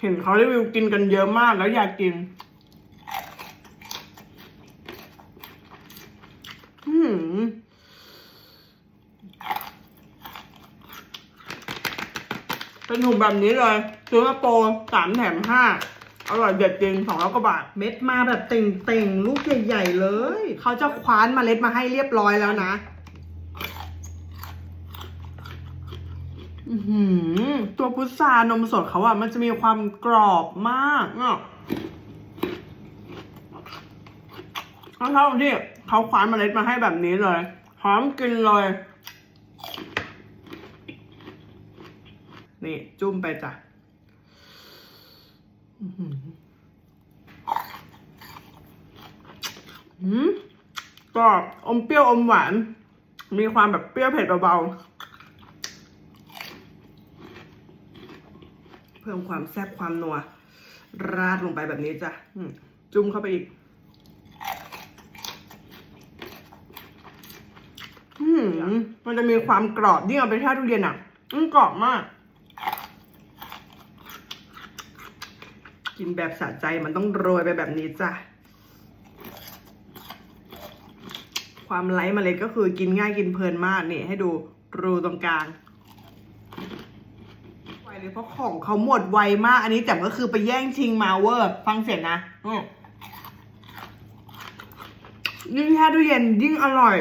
เห็นเขารีวิวกินกันเยอะมากแล้วอยากกิน อืมเป็นถุงแบบนี้เลยซื้อมาโปรสามแถมห้าอร่อยเด็ดจริงสองร้อยกว่าบาท เม็ดมาแบบเต่งๆ ลูกใหญ่ๆเลย เขาจะคว้านเมล็ดมาให้เรียบร้อยแล้วนะ อือหือ ตัวพุทรานมสดเขาอะมันจะมีความกรอบมากอะเท่าที่เขาคว้านเมล็ดมาให้แบบนี้เลยพร้อมกินเลย นี่ จุ่มไปจ้ะอืมกรอบอมเปรี้ยวอมหวาน มีความแบบเปรี้ยวเผ็ดเบาๆ พิ่มความแซ่บความนัว ราดลงไปแบบนี้จ้ะจุ่มเข้าไปอีก อืมมันจะมีความกรอบยิ่งเอาไปแช่ตู้เย็นอะอืมกรอบมาก กินแบบสะใจมันต้องโรยไปแบบนี้จ้ะความไร้เมล็ดก็คือกินง่ายกินเพลินมากนี่ให้ดูรูตรงกลาง เลยเพราะของเขาหมดไวมาก อันนี้แต่ก็คือไปแย่งชิงมาเวอร์ ฟังเสียงนะอืมยิ่งแช่ตู้เย็นยิ่งอร่อย